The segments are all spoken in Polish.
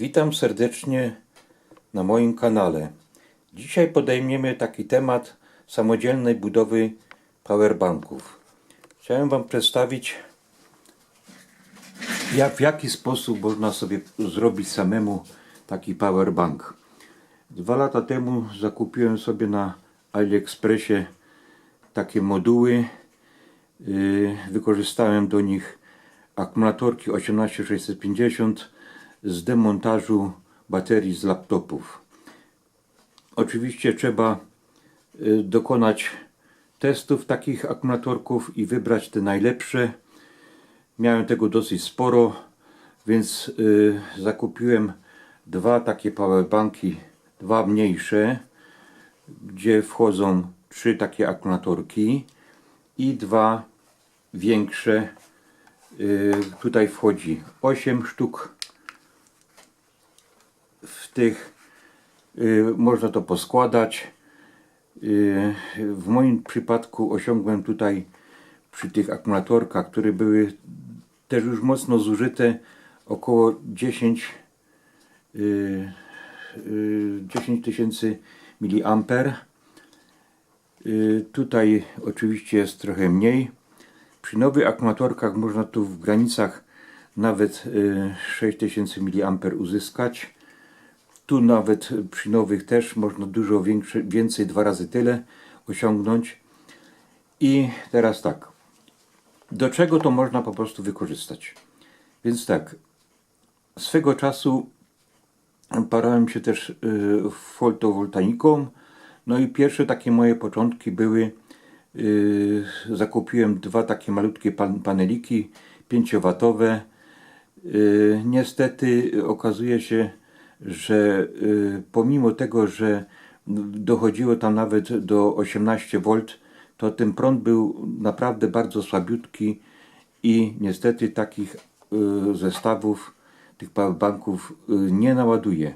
Witam serdecznie na moim kanale. Dzisiaj podejmiemy taki temat samodzielnej budowy powerbanków. Chciałem Wam przedstawić jak, w jaki sposób można sobie zrobić samemu taki powerbank. Dwa lata temu zakupiłem sobie na AliExpressie takie moduły. Yy, Wykorzystałem do nich akumulatorki 18650 z demontażu baterii z laptopów. Oczywiście trzeba y, dokonać testów takich akumulatorków i wybrać te najlepsze. Miałem tego dosyć sporo, więc y, zakupiłem dwa takie powerbanki, dwa mniejsze, gdzie wchodzą trzy takie akumulatorki i dwa większe. Y, tutaj wchodzi 8 sztuk w tych y, można to poskładać. Y, w moim przypadku osiągłem tutaj przy tych akumulatorkach, które były też już mocno zużyte, około 10 y, y, 10 tysięcy. Y, Tutaj oczywiście jest trochę mniej. Przy nowych akumulatorkach można tu w granicach nawet y, 6000 mA uzyskać. Tu nawet przy nowych też można dużo większe, więcej, dwa razy tyle osiągnąć. I teraz tak, do czego to można po prostu wykorzystać? Więc tak, swego czasu parałem się też y, fotowoltaiką. No i pierwsze takie moje początki były, y, zakupiłem dwa takie malutkie pan, paneliki 5W. Y, niestety okazuje się, że y, pomimo tego, że dochodziło tam nawet do 18 V, to ten prąd był naprawdę bardzo słabiutki i niestety takich y, zestawów, tych powerbanków y, nie naładuje,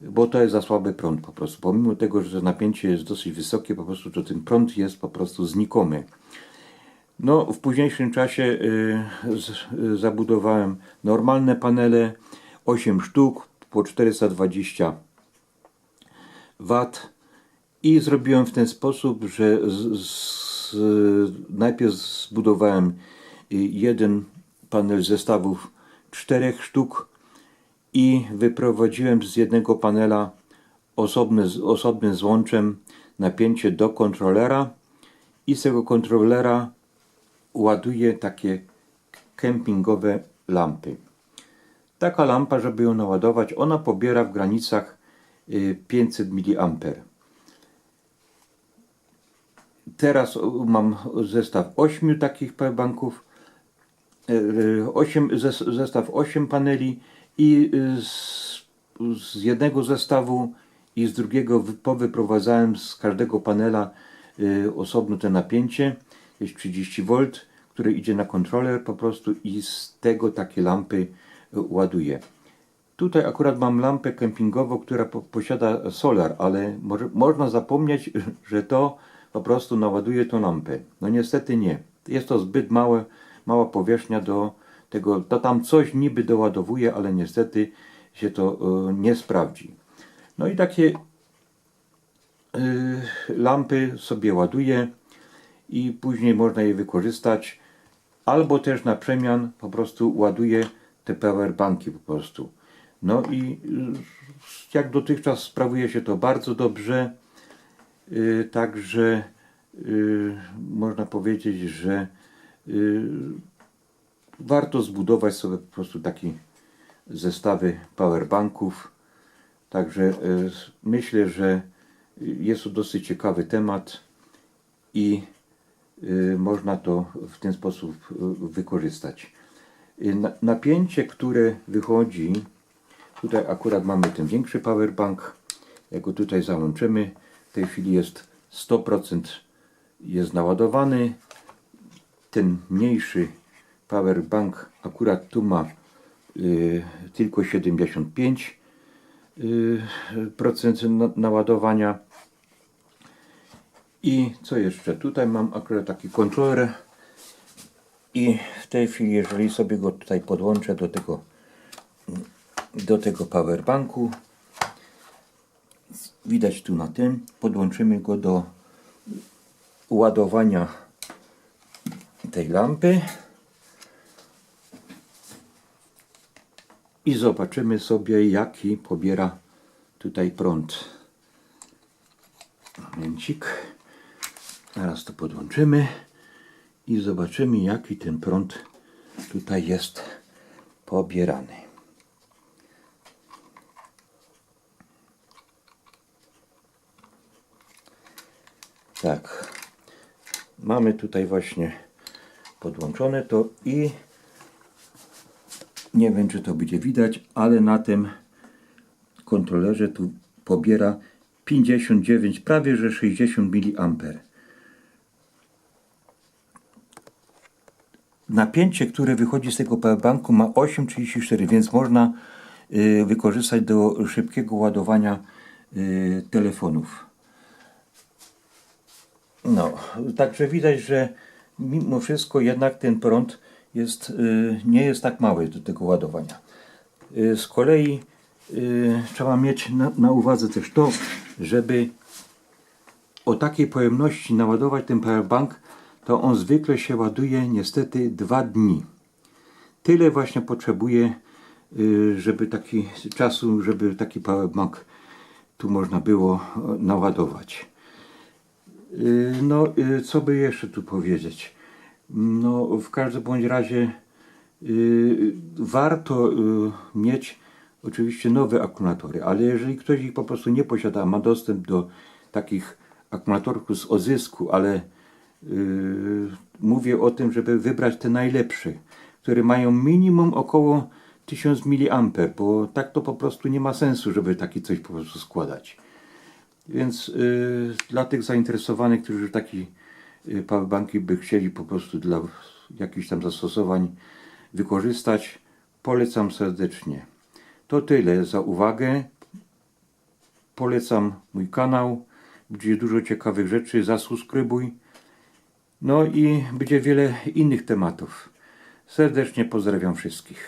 bo to jest za słaby prąd po prostu. Pomimo tego, że napięcie jest dosyć wysokie, po prostu to ten prąd jest po prostu znikomy. No, w późniejszym czasie y, z, y, zabudowałem normalne panele, 8 sztuk po 420 W i zrobiłem w ten sposób, że z, z, najpierw zbudowałem y, jeden panel zestawów czterech sztuk i wyprowadziłem z jednego panela osobny, osobnym złączem napięcie do kontrolera i z tego kontrolera ładuję takie kempingowe lampy. Taka lampa, żeby ją naładować, ona pobiera w granicach y, 500 mA. Teraz mam zestaw 8 takich powerbanków, 8, zestaw 8 paneli i y, z, z jednego zestawu i z drugiego wy- powyprowadzałem z każdego panela y, osobno te napięcie, jest 30 V, które idzie na kontroler po prostu i z tego takie lampy ładuję. Tutaj akurat mam lampę kempingową, która po, posiada solar, ale może, można zapomnieć, że to po prostu naładuje tą lampę. No niestety nie. Jest to zbyt małe, mała powierzchnia do tego. To tam coś niby doładowuje, ale niestety się to y, nie sprawdzi. No i takie y, lampy sobie ładuję i później można je wykorzystać. Albo też na przemian po prostu ładuję te powerbanki po prostu. No i y, jak dotychczas sprawuje się to bardzo dobrze. Y, Także y, można powiedzieć, że y, warto zbudować sobie po prostu takie zestawy powerbanków. Także y, myślę, że jest to dosyć ciekawy temat i y, można to w ten sposób y, wykorzystać. Y, na- Napięcie, które wychodzi, tutaj akurat mamy ten większy powerbank, jak go tutaj załączymy, w tej chwili jest 100% jest naładowany. Ten mniejszy powerbank akurat tu ma y, tylko 75 y, procent na, naładowania. I co jeszcze? Tutaj mam akurat taki kontroler i w tej chwili, jeżeli sobie go tutaj podłączę do tego do tego powerbanku. Widać tu na tym. Podłączymy go do ładowania tej lampy. I zobaczymy sobie jaki pobiera tutaj prąd. Momencik. Teraz to podłączymy i zobaczymy jaki ten prąd tutaj jest pobierany. Tak. Mamy tutaj właśnie podłączone to i nie wiem czy to będzie widać, ale na tym kontrolerze tu pobiera 59, prawie że 60 mA. Napięcie, które wychodzi z tego powerbanku ma 8,34, więc można y, wykorzystać do szybkiego ładowania y, telefonów. No, także widać, że mimo wszystko jednak ten prąd jest, y, nie jest tak mały do tego ładowania. Z kolei trzeba mieć na, na uwadze też to, żeby o takiej pojemności naładować ten powerbank, to on zwykle się ładuje niestety dwa dni. Tyle właśnie potrzebuje, y, żeby taki czasu, żeby taki powerbank tu można było naładować. Y, No, y, co by jeszcze tu powiedzieć? No, w każdym bądź razie warto mieć oczywiście nowe akumulatory, ale jeżeli ktoś ich po prostu nie posiada, ma dostęp do takich akumulatorów z ozysku, ale mówię o tym, żeby wybrać te najlepsze, które mają minimum około 1000 mA, bo tak to po prostu nie ma sensu, żeby taki coś po prostu składać. Więc y, dla tych zainteresowanych, którzy taki y, powerbanki by chcieli po prostu dla jakichś tam zastosowań wykorzystać, polecam serdecznie. To tyle za uwagę. Polecam mój kanał, będzie dużo ciekawych rzeczy, zasubskrybuj. No i będzie wiele innych tematów. Serdecznie pozdrawiam wszystkich.